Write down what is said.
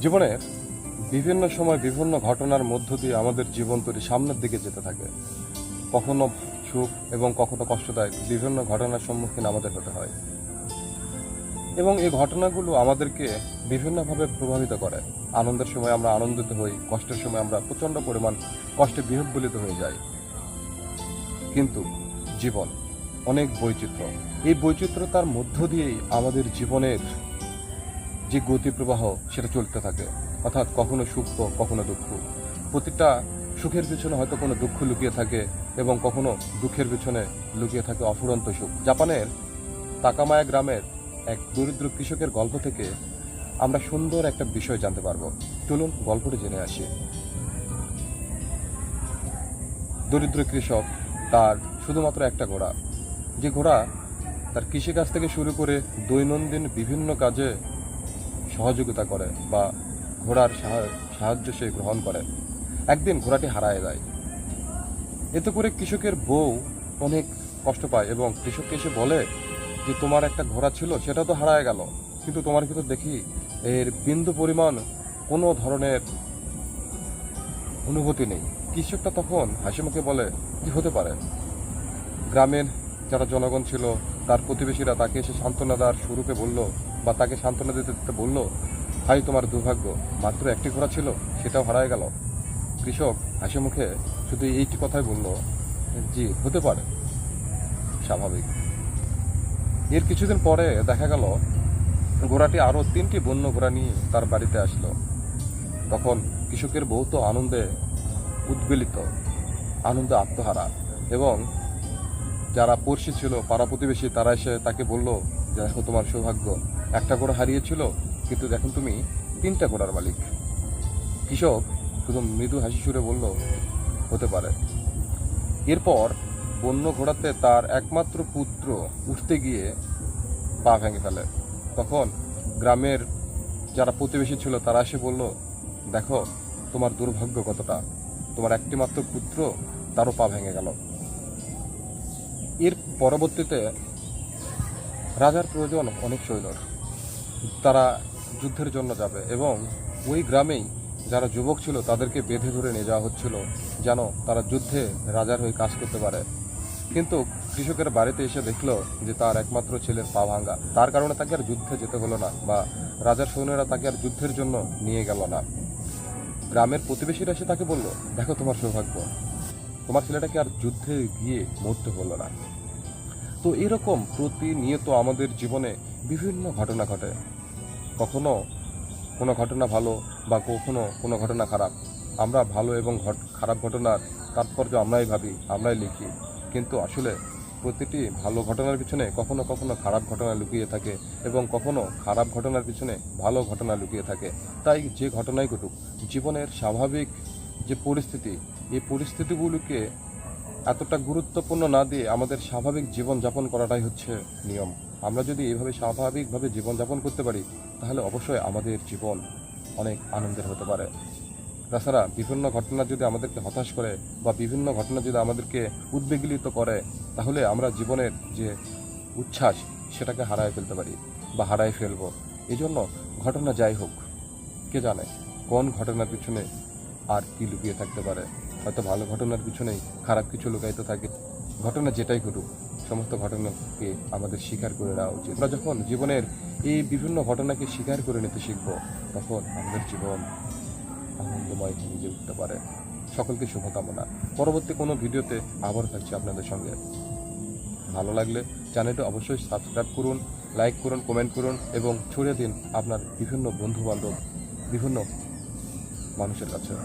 জীবনের বিভিন্ন সময় বিভিন্ন ঘটনার মধ্য দিয়ে আমাদের জীবন তৈরি সামনের দিকে যেতে থাকে। কখনো সুখ এবং কখনো কষ্টদায়ক বিভিন্ন ঘটনার সম্মুখীন আমাদের হতে হয়। এবং এই ঘটনাগুলো আমাদেরকে বিভিন্নভাবে প্রভাবিত করে। আনন্দের সময় আমরা আনন্দিত হই, কষ্টের সময় আমরা প্রচণ্ড পরিমাণ কষ্টে বিহ্বলিত হয়ে যাই। কিন্তু জীবন অনেক বৈচিত্র্য। এই বৈচিত্র্যতার মধ্য দিয়েই আমাদের জীবনের যে গতি প্রবাহ সেটা চলতে থাকে। অর্থাৎ কখনো সুখ, কখনো দুঃখ। প্রতিটা সুখের পিছনে হয়তো কোনো দুঃখ লুকিয়ে থাকে এবং কখনো দুঃখের পিছনে লুকিয়ে থাকে অফুরন্ত সুখ। জাপানের তাকামায়া গ্রামের এক দরিদ্র কৃষকের গল্প থেকে আমরা সুন্দর একটা বিষয় জানতে পারব। চলুন গল্পটি জেনে আসি। দরিদ্র কৃষক তার শুধুমাত্র একটা ঘোড়া। যে ঘোড়া তার কৃষিকাজ থেকে শুরু করে দৈনন্দিন বিভিন্ন কাজে সহযোগিতা করে বা ঘোড়ার সাহা- সাহায্য সে গ্রহণ করে। একদিন ঘোড়াটি হারায় যায়। এতে করে কৃষকের বউ অনেক কষ্ট পায় এবং কৃষককে এসে বলে যে, তোমার একটা ঘোড়া ছিল, সেটা তো হারায় গেল। কিন্তু তোমার ভিতর দেখি, এর বিন্দু পরিমাণ কোনো ধরনের অনুভূতি নেই। কৃষকটা তখন হাসি মুখে বলে, কি হতে পারে? গ্রামের যারা জনগণ ছিল, তার প্রতিবেশীরা তাকে এসে সান্ত্বনা দেওয়ার শুরুকে বলল বা তাকে সান্ত্বনা দিতে দিতে বলল ভাই তোমার দুর্ভাগ্য। মাত্র একটি ঘোড়া ছিল, সেটাও হারায় গেল। কৃষক হাসি মুখে শুধু এইটি কথাই বলল, জি, হতে পারে। স্বাভাবিক। এর কিছুদিন পরে দেখা গেল, ঘোড়াটি আরও তিনটি বন্য ঘোড়া নিয়ে তার বাড়িতে আসলো। তখন কৃষকের বউ তো আনন্দে উদ্বেলিত, আনন্দে আত্মহারা এবং যারা পড়শি ছিল, পাড়া প্রতিবেশী, তারা এসে তাকে বলল দেখো তোমার সৌভাগ্য। একটা ঘোড়া হারিয়েছিল, কিন্তু দেখুন তুমি, তিনটা ঘোড়ার মালিক। কৃষক শুধু মৃদু হাসি সুরে বলল, হতে পারে। এরপর বন্য ঘোড়াতে তার একমাত্র পুত্র উঠতে গিয়ে পা ভেঙে ফেলে। তখন গ্রামের যারা প্রতিবেশী ছিল, তারা এসে বলল, দেখো, তোমার দুর্ভাগ্য কতটা। তোমার একটি মাত্র পুত্র তারও পা ভেঙে গেল। এর পরবর্তীতে রাজার প্রয়োজন অনেক সৈন্যর। তারা যুদ্ধের জন্য যাবে এবং ওই গ্রামেই যারা যুবক ছিল তাদেরকে বেঁধে ধরে নিয়ে যাওয়া হচ্ছিল যেন তারা যুদ্ধে রাজার হয়ে কাজ করতে পারে। কিন্তু কৃষকের বাড়িতে এসে দেখল যে তার একমাত্র ছেলের পা ভাঙ্গা তার কারণে তাকে আর যুদ্ধে যেতে হলো না বা রাজার সৈন্যরা তাকে আর যুদ্ধের জন্য নিয়ে গেল না। গ্রামের প্রতিবেশীরা এসে তাকে বলল, দেখো তোমার সৌভাগ্য। তোমার ছেলেটাকে আর যুদ্ধে গিয়ে মরতে হলো না। তো এরকম প্রতিনিয়ত আমাদের জীবনে বিভিন্ন ঘটনা ঘটে। কখনো কোনো ঘটনা ভালো বা কখনো কোনো ঘটনা খারাপ। আমরা ভালো এবং খারাপ ঘটনার তাৎপর্য আমরাই ভাবি, আমরাই লিখি। কিন্তু আসলে প্রতিটি ভালো ঘটনার পিছনে কখনো কখনো খারাপ ঘটনা লুকিয়ে থাকে এবং কখনো খারাপ ঘটনার পিছনে ভালো ঘটনা লুকিয়ে থাকে। তাই যে ঘটনাই ঘটুক, জীবনের স্বাভাবিক যে পরিস্থিতি, এই পরিস্থিতিগুলোকে এতটা গুরুত্বপূর্ণ না দিয়ে আমাদের স্বাভাবিক জীবন যাপন করাটাই হচ্ছে নিয়ম। আমরা যদি এইভাবে স্বাভাবিকভাবে জীবন যাপন করতে পারি, তাহলে অবশ্যই আমাদের জীবন অনেক আনন্দের হতে পারে। তাছাড়া বিভিন্ন ঘটনা যদি আমাদেরকে হতাশ করে বা বিভিন্ন ঘটনা যদি আমাদেরকে উদ্বেগলিত করে, তাহলে আমরা জীবনের যে উচ্ছ্বাস, সেটাকে হারায় ফেলতে পারি বা হারায় ফেলব। এই জন্য ঘটনা যাই হোক, কে জানে কোন ঘটনার পিছনে আর কি লুকিয়ে থাকতে পারে। হয়তো ভালো ঘটনার পিছনেই খারাপ কিছু লুকায়িত থাকে। ঘটনা যেটাই ঘটুক, সমস্ত ঘটনাকে আমাদের স্বীকার করে নেওয়া উচিত। আমরা যখন জীবনের এই বিভিন্ন ঘটনাকে স্বীকার করে নিতে শিখব, তখন আমাদের জীবন আনন্দময় নিজে উঠতে পারে। সকলকে শুভকামনা। পরবর্তী কোনো ভিডিওতে আবার থাকছি আপনাদের সঙ্গে। ভালো লাগলে চ্যানেলটি অবশ্যই সাবস্ক্রাইব করুন, লাইক করুন, কমেন্ট করুন এবং ছড়িয়ে দিন আপনার বিভিন্ন বন্ধু বান্ধব বিভিন্ন মানুষের কাছে।